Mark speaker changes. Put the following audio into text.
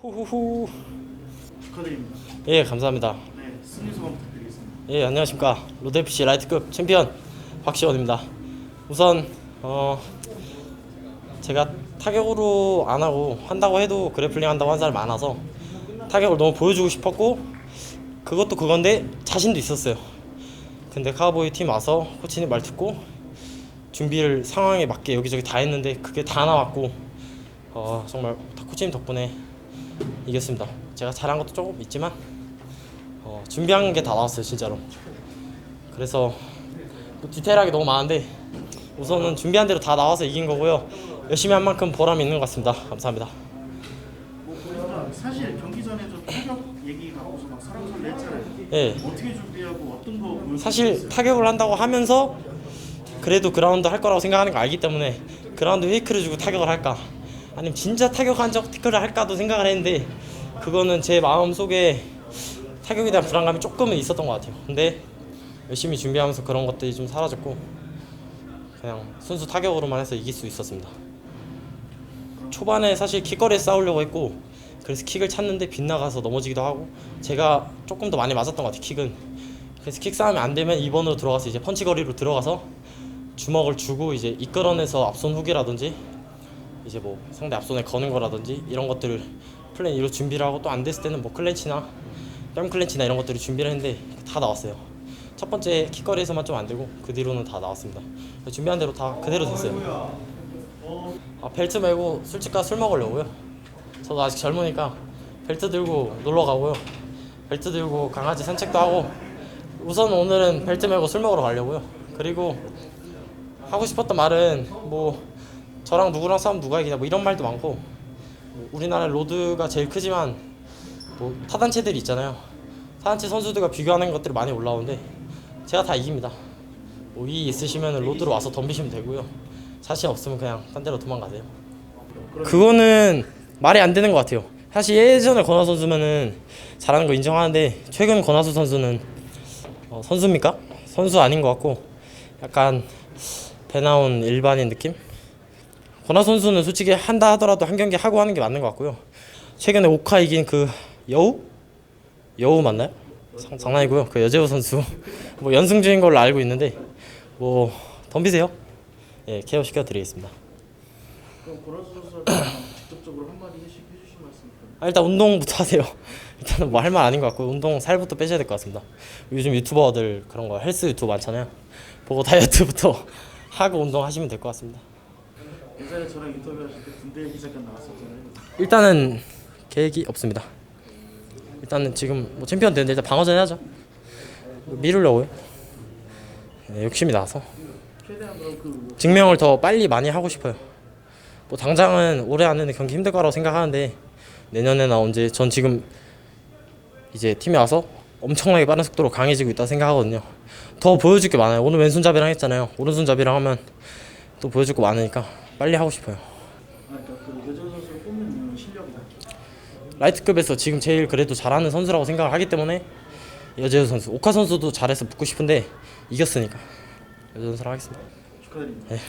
Speaker 1: 후후후.
Speaker 2: 축하드립니다.
Speaker 1: 예, 감사합니다.
Speaker 2: 네, 승리 소감 부탁드리겠습니다.
Speaker 1: 예, 안녕하십니까. 로드 FC 라이트급 챔피언 박시원입니다. 우선 어 제가 타격으로 안 하고 한다고 해도 그래플링 한다고 한 사람 많아서 타격을 너무 보여주고 싶었고 그것도 그건데 자신도 있었어요. 근데 카우보이 팀 와서 코치님 말 듣고 준비를 상황에 맞게 여기저기 다 했는데 그게 다 나왔고 어 정말 다 코치님 덕분에 이겼습니다. 제가 잘한 것도 조금 있지만 어, 준비한 게 다 나왔어요 진짜로 그래서 뭐 디테일하게 너무 많은데 우선은 준비한 대로 다 나와서 이긴 거고요 열심히 한 만큼 보람이 있는 것 같습니다 감사합니다
Speaker 2: 사실 경기 전에 좀 타격 얘기 나오고서 막 설왕설래 했잖아요.
Speaker 1: 예
Speaker 2: 어떻게 준비하고 어떤 거
Speaker 1: 사실
Speaker 2: 있어요?
Speaker 1: 타격을 한다고 하면서 그래도 그라운드 할 거라고 생각하는 거 알기 때문에 그라운드 페이크를 주고 타격을 할까 아니면 진짜 타격한 적 태클을 할까도 생각을 했는데 그거는 제 마음 속에 타격에 대한 불안감이 조금은 있었던 것 같아요. 근데 열심히 준비하면서 그런 것들이 좀 사라졌고 그냥 순수 타격으로만 해서 이길 수 있었습니다. 초반에 사실 킥거리에 싸우려고 했고 그래서 킥을 찾는데 빗나가서 넘어지기도 하고 제가 조금 더 많이 맞았던 것 같아요 킥은. 그래서 킥 싸움이 안 되면 2번으로 들어가서 이제 펀치 거리로 들어가서 주먹을 주고 이제 이끌어내서 앞손 후기라든지 이제 뭐 상대 앞손에 거는 거라든지 이런 것들을 플랜 E로 준비를 하고 또 안 됐을 때는 뭐 클렌치나 뺨 클렌치나 이런 것들을 준비를 했는데 다 나왔어요. 첫 번째 킥거리에서만 좀 안 되고 그 뒤로는 다 나왔습니다. 준비한 대로 다 그대로 됐어요. 아, 벨트 메고 술집 가서 술 먹으려고요. 저도 아직 젊으니까 벨트 들고 놀러 가고요. 벨트 들고 강아지 산책도 하고 우선 오늘은 벨트 메고 술 먹으러 가려고요. 그리고 하고 싶었던 말은 뭐 저랑 누구랑 싸우면 누가 이기냐 뭐 이런 말도 많고 뭐 우리나라 로드가 제일 크지만 뭐 타단체들이 있잖아요. 타단체 선수들과 비교하는 것들이 많이 올라오는데 제가 다 이깁니다. 뭐이 있으시면 로드로 와서 덤비시면 되고요. 자신 없으면 그냥 딴 데로 도망가세요. 그거는 말이 안 되는 것 같아요. 사실 예전에 권하 선수면은 잘하는 거 인정하는데 최근 권하수 선수는 어, 선수입니까? 선수 아닌 것 같고 약간 배 나온 일반인 느낌? 권하 선수는 솔직히 한다 하더라도 한 경기 하고 하는 게 맞는 것 같고요. 최근에 오카 이긴 그 여우? 여우 맞나요? 장, 장난이고요. 그 여재호 선수 뭐 연승 중인 걸로 알고 있는데 뭐 덤비세요. 예, 케어 시켜드리겠습니다.
Speaker 2: 그럼 고라수 선수한테 직접적으로 한마디 해주, 해주신 말씀 있다면
Speaker 1: 아, 일단 운동부터 하세요. 일단은 뭐 할 말 아닌 것 같고 운동 살부터 빼셔야 될 것 같습니다. 요즘 유튜버들 그런 거 헬스 유튜브 많잖아요. 보고 다이어트부터 하고 운동하시면 될 것 같습니다.
Speaker 2: 예전에 저랑 인터뷰하실 때 군대 얘기 잠깐 나왔었잖아요.
Speaker 1: 일단은 계획이 없습니다. 일단은 지금 뭐 챔피언 되는데 일단 방어전 해야죠. 미루려고요. 네, 욕심이 나서
Speaker 2: 최대한 그럼 그
Speaker 1: 증명을 더 빨리 많이 하고 싶어요. 뭐 당장은 올해 안에는 경기 힘들 거라고 생각하는데 내년에나 언제 전 지금 이제 팀에 와서 엄청나게 빠른 속도로 강해지고 있다 생각하거든요. 더 보여줄 게 많아요. 오늘 왼손잡이랑 했잖아요. 오른손잡이랑 하면 또 보여줄 거 많으니까 빨리 하고 싶어요.
Speaker 2: 아, 그러니까 그.
Speaker 1: 라이트급에서 지금 제일 그래도 잘하는 선수라고 생각을 하기 때문에 여재우 선수, 오카 선수도 잘해서 붙고 싶은데 이겼으니까 여재우 선수랑 하겠습니다.
Speaker 2: 축하드립니다.
Speaker 1: 네.